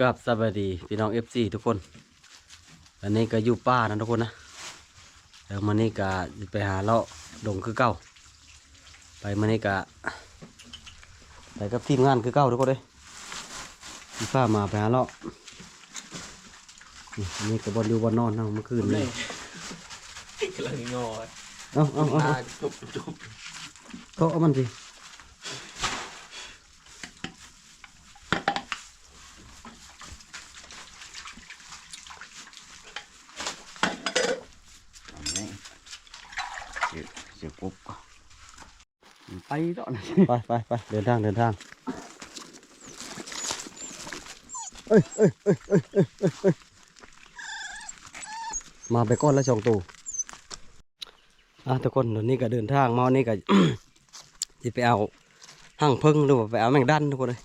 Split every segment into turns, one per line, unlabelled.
กับสวัสดีพี่น้องเอฟซีทุกคน อันนี้ก็อยู่ป่านะทุกคนนะแล้วมันนี่ก็สิไปหาเลาะดงคือเก้าไปมันนี่ก็ไปกับทีมงานคือเก้าทุกคนเลยพี่ฟ้ามาไปหาเลาะนี่อันนี่ก็บอลอยู่บอลนอนเนาะเมื่อคืนนี่
กำลังงอ
เอาเอาเอา
ตา
เอา
จุบจุบ
โต๊ะเอามันสิ
สียเสียปุ๊บ
ไปต่อนะไปไปไปเดินทางเดินทางเอ้ยเอ้ยเอ้ยเอ้ยเอ้ยมาไปก้อนละสองตัวอะทุกคนเดี๋ยวนี้ก็เดินทางมาวันนี้ก็จะไปเอาห้างพึ่งหรือว่าไปเอาแมงดันทุกคนเลย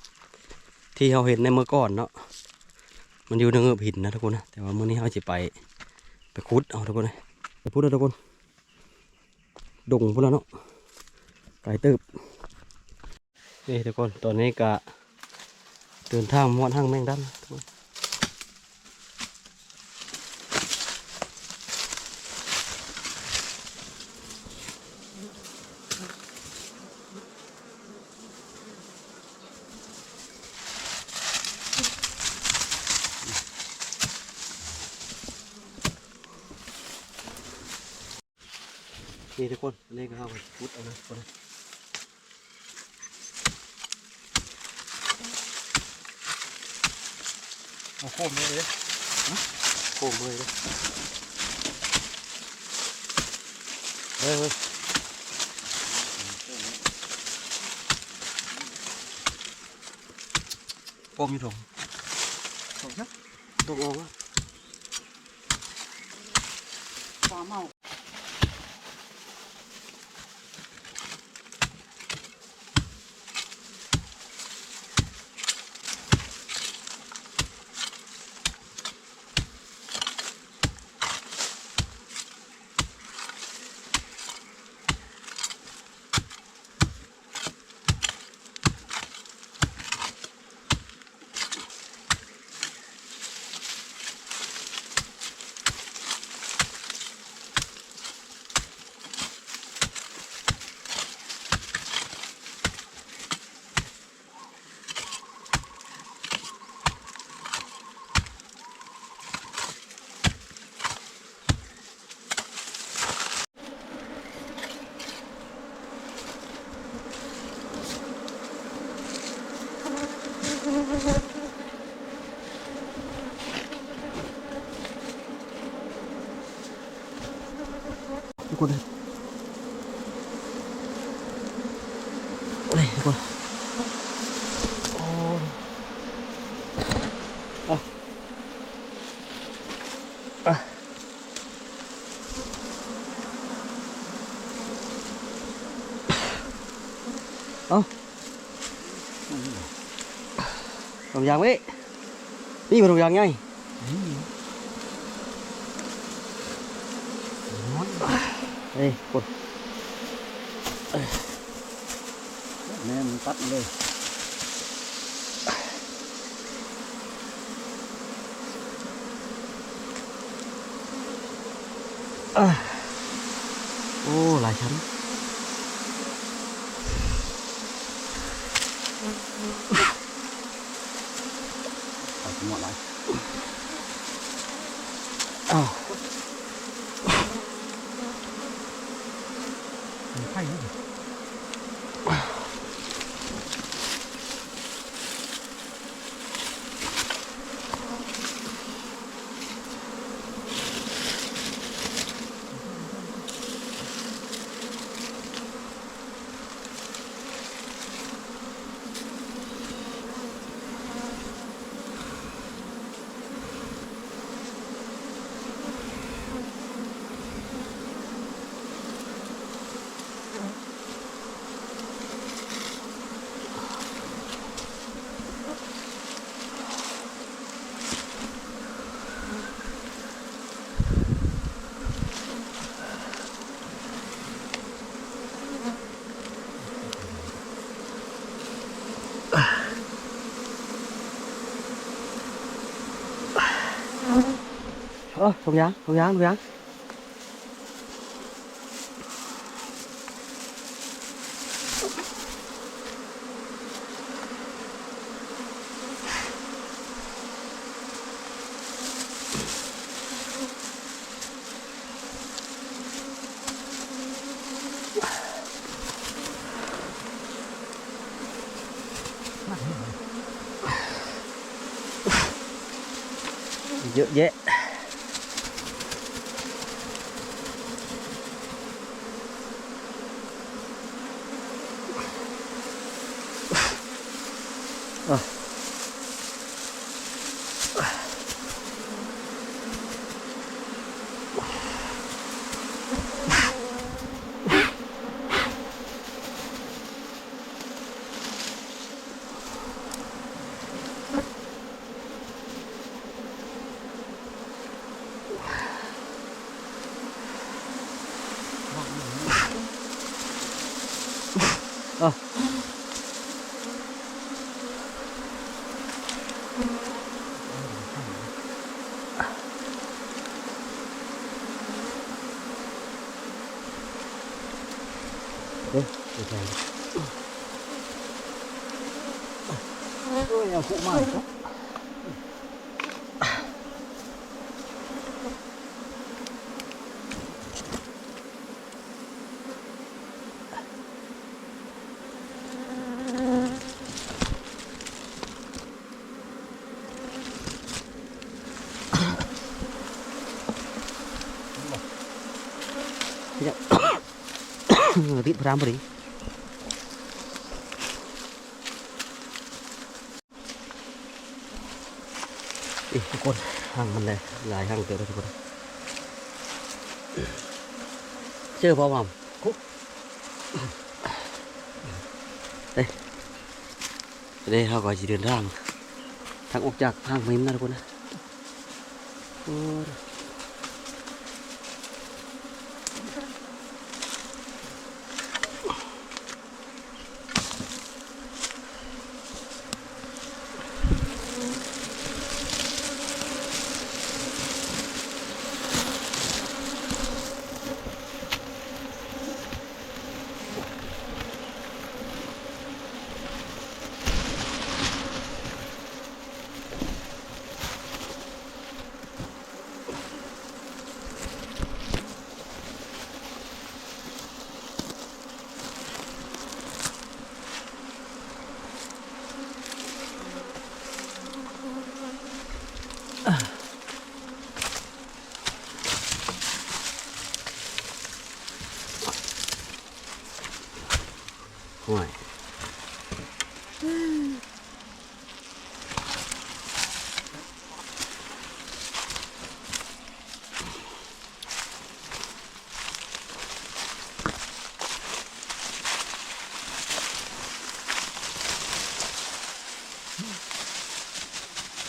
ที่เราเห็นในเมื่อก่อนเนาะมันอยู่ในเงือบหินนะทุกคนนะแต่ว่าเมื้อนี้เราจะไปไปคุดเอาทุกคนเลยไปพุดเอาทุกคน ดงพุ่นแล้วเนาะไก่ตืบนี่ทุกคนตอนนี้ก็เดินทางมอนห้างแมงดันทุกคน นี่ทุกคนอันนี้ก็เข้าไปพุดเอานะทุกคนนะ
เอาโคมเลยเลย
โค้งเลยเลยเฮ้ยเฮ้ยโค้งอยู่ถง
ถูกนะ
ตกออกอะ
ความเมา
ทุกคนเลยเลยทุกคน โอ้เอาอะเอาถุงยางไว้นี่เป็นถุงยา ơ không dám không dám không dám. Dựa dễ Ngerti berapa nih? Ih, ทุกคนห่างมันเลยหลายห่างเกินแล้วทุกคนเชื่อพ่อผมคุกเด้เด้เขาก็จะเดินทางทางออกจากทางมิมนะทุกคนนะ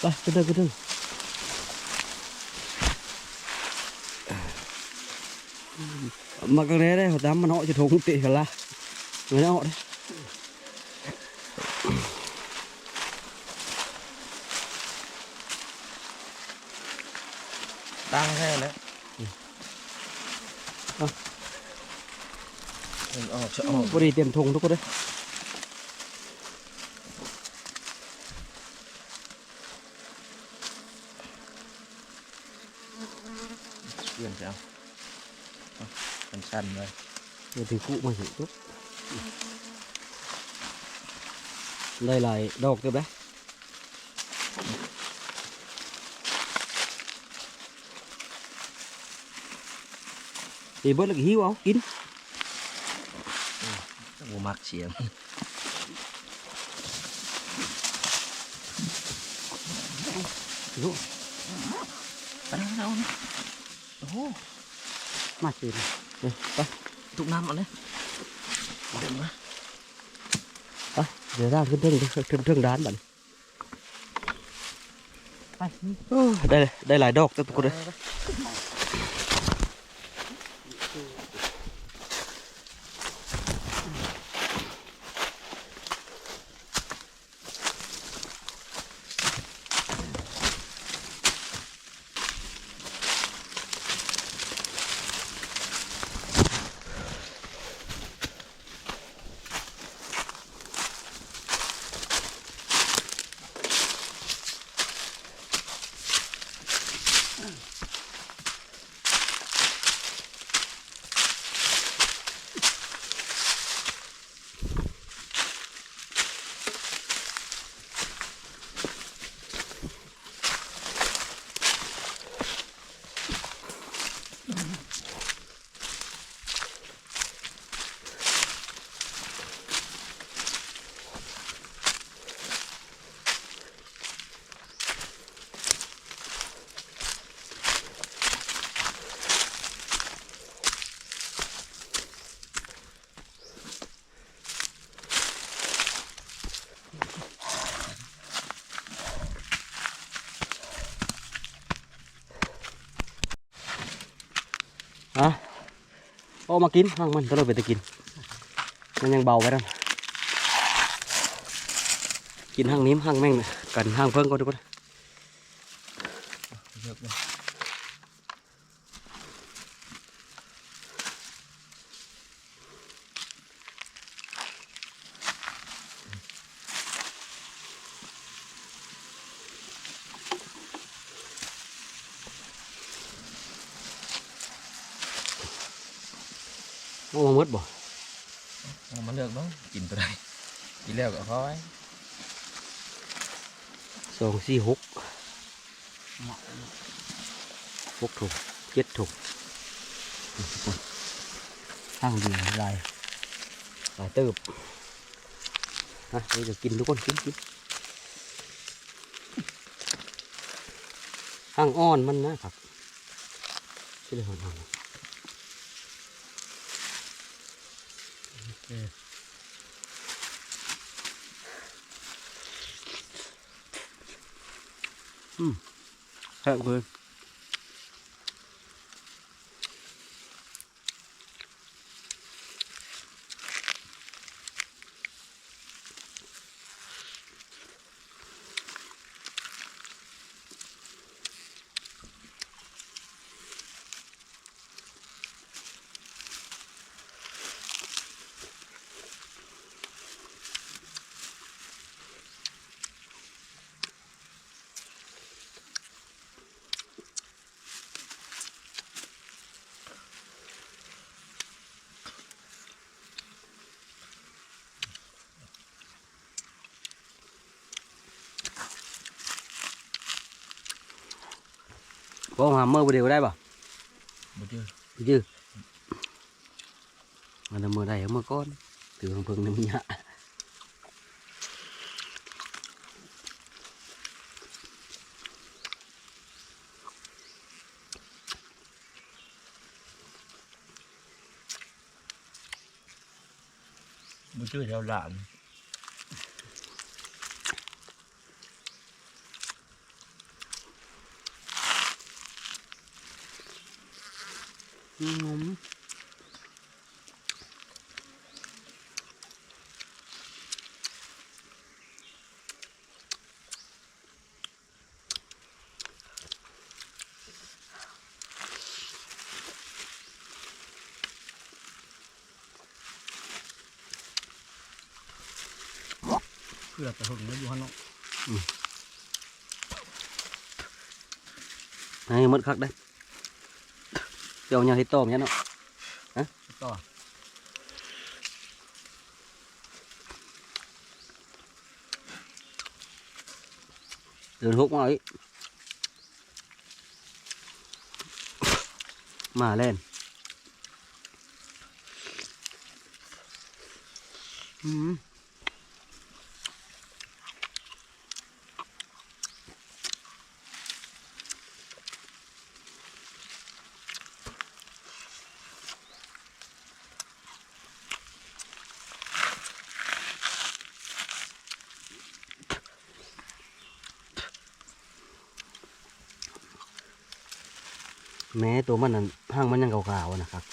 ไปขึ้นเถอะขึ้นเถอะมากันเลยได้หัวดำมันเหาะจะทงติกันละไม่ได้เหาะเลย
Đang thế đấy.
Ờ.
Ờ, chỗ
พอดีเตรียมทงทุกคนเลย
quyền sao? Phần săn rồi.
เดี๋ยวถึงคู่มาเห็นปุ๊บได้หลายดอกเต็มเลย ตีเบิร์ดแล้วก็หิวเอากิน
Bộ mặc xiềng.
ลูก
Ở đây đâu nè. Ồ,
มาสิเลยไป
tụng năm ở đây. Đừng quá.
ไปเดี๋ยวร่างขึ้นเทิงขึ้นเทิงด้านบัดนี้
Đây,
โอ้ได้ได้หลายดอกเต็มทุกคนเลย เอามากินห้างมันก็เลยไปตะกิน มันยังเบาไปแล้วกินห้างนิ้มห้างแม่งกันห้างเพิ่งก็ดูกคน
เยอะเลย
เอามาหมดบ่
เอามาเลือกบ้างกินตัวใดกินแล้วก็ค่อย
สองสี่หกหกถุงเจ็ดถุงห้างดีลายลายเติบฮะเดี๋ยวจะกินทุกคนกินกินห้างอ่อนมันนะครับที่เลยอ่อนๆแซ่บเลยบ่หาเมื่อบ่ เดีย วได้ป่ะ
บ่จื้อ
ยื้อมันเอามื่อได้เอามื่อก้อนถือเพิ่ งๆนี่มันยะ
บ่จื้อแถวหลาน
อืมเพื่อแต่หงแล้วอยู่ฮันเนาะให้หมดคักได้ Kiểu nhà thịt tôm nhá nó.
Hả? Thịt. À?
Đường hút ngoài ấy. Mà lên. Mm-hmm. แม้ตัวมันนั้นห้างมันยังขาวๆนะครับ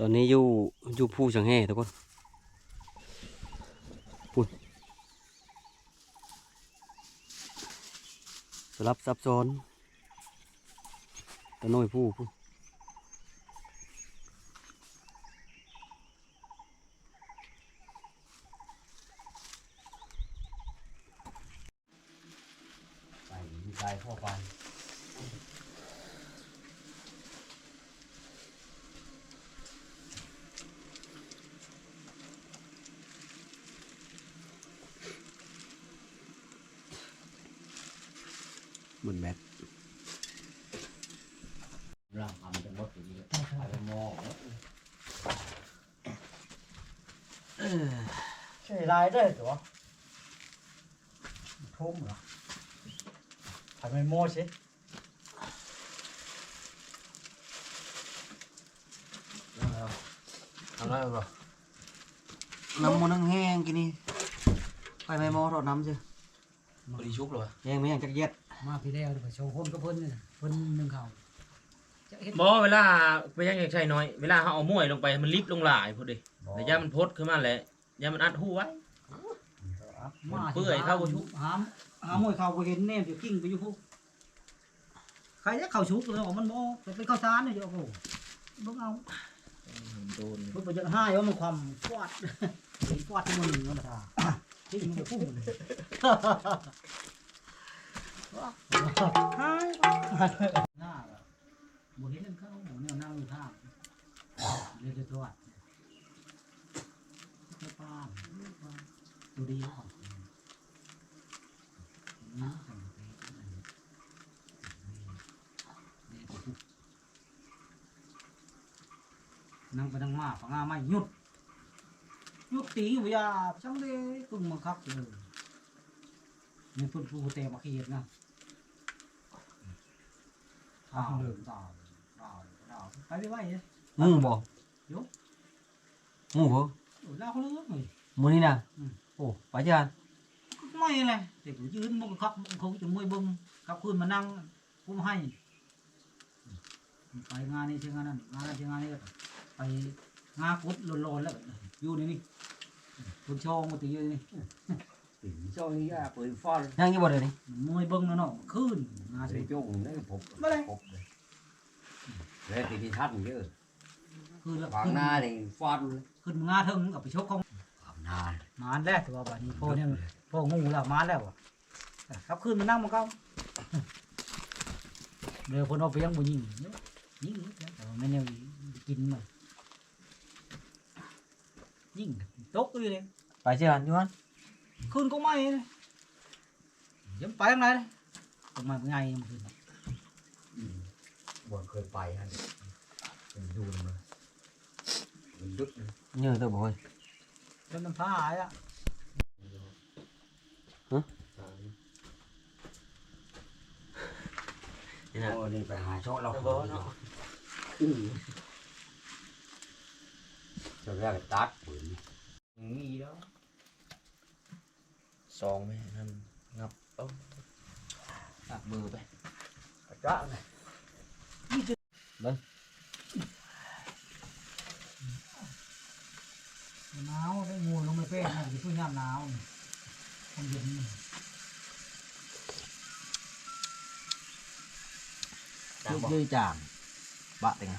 ตอนนี้อยู่อยู่ผู้สังแห่ทุกคนปุ่นสลับซับซ้อนตะน้อยผู้ผู้ปมีใจพ่อไป หมุนแบต
ร่างทำจะหมดอย่างนี้ไปไปมอง
ใช่ลายได้เหรอทุ่มเหรอทำไมโม่สิ
ทำได้ป่ะ
น้ำมันนั่งแห้งกินนี่ไปไม่มอรดน้ำสิ
บริชุบเลย
แห้งไม่แห้งจักเย็ด
มาพี่แล้วเดี๋ยวไปโชว์คนก็เพิ่นนี่น่ะเพิ่นหนึ่งเขาจะเฮ็ด
บอเวลาไปยังอย่างใช่น้อย เวลาเขาเอามวยลงไปมันลิฟต์ลงหลายพอดีแต่ยามันพดขึ้นมาแหละยามันอัดหูไว้
มา
เปื่อยเข้าบ่ชุบ
หามหามวยเข้าบ่เห็นแน่เดี๋ยวกิ้งไปอยู่พวกใครจะเข้าชุกเลยบอกมันบ่จะเป็นข้าวสารนี่เดี๋ยวโอ้โหเบิ่งเอา
โดน
เพิ่นบ่จะให้ว่ามันความฟาดเห็นฟาดที่มันนี่มันท่าที่มันพุ่งเลย หายหน้าบ่เห็นนั่นเขาบ่เนี่ยนั่งอยู่ท่าเดี๋ยวจะทอดไม่ป้านดูดีก่อนนั่งไปนั่งมาฝังงาไม่หยุดหยุดตีอยู่ยาช่างเลยตึงมาคักเลยนี่พุ่นผู้เตะมาขียดนะ อ้าวอ้าวอ้าวอ้าวไปไปไปเนี่ย
งูบ่
ยก
งูบ่
เล่าเขาเรื่องเลย
มือนี่นะ
อืม
โอ้ไปจ้า
ไม่เลยเด็กยืนมันก็ ครับเขาจะมวยเบึงกลับคืนมานั่งกุ้ห้งนนี้เช่งานนั้นงานนั้นเช่งานนี้ก็ปงากุดโลนๆแล้วก็อยู่ในนี่คุณชองมาตีอยู่นี่
tỉnh cho ý à bởi pha
ยังอยู่บ่เดี๋ยวนี้
มวยเบิ้งแล้วเนาะคืนงาสิ
thì chung đấy phục
Mà đây.
phục đấy đây thì đi thắt chứ
คืนแล้วขึ้น
na thì pha luôn
ขึ้นงาเทิงกับไปชกเขา
quảng na
มานแล้วแต่ว่าบัดนี้พ่อเนี่ยพ่องูแล้วมาแล้วอะครับคืนมานั่งมาเก้าเดี๋ยวคนเอาไปยังบ่ยิงนอะยิงแต่ไม่แนวกินมันยิงตกอยู่เลย
ไปเจ้าอยู่ฮัน
คืนก็ไม่เลยยังไปยังไงเลยก็มาไงมันคืน
buồn khơi bài hay mình du mà mình đứt
เยอะตัวบ่เฮ้ย
จนน้ำผ้าหายอะ
Thôi đi phải hài chỗ lọc
bó nó
cho ra cái tát bởi nghĩ đó
ซองไหมนั่นงับเอ้าตักมือไป
chắc này
หนาวได้งูลงไม่เป็นนะอยู่ช่วงยามหนาวมันเย็นนี่
จาง
ลู
ก
ยื้อจางบะเต็ง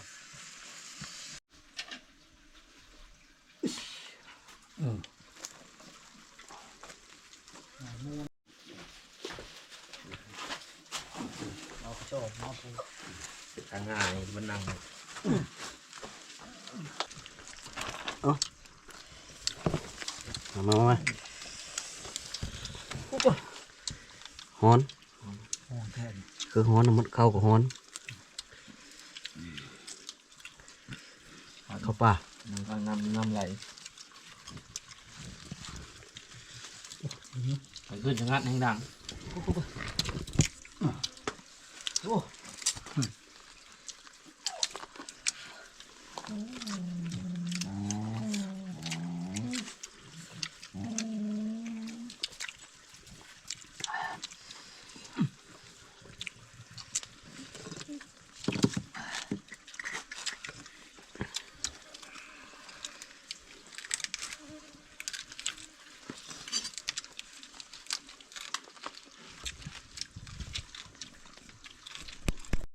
เราชอบมาปู
ทา งง่ายมันนั่ง
มามามาฮอน
โอ้แทน
คือฮอนน่ะมันเข้ากับฮอนเข้าป่า
มันก็นำนำไหลไปขึ้นชะงัดแห่งดัง
โอ้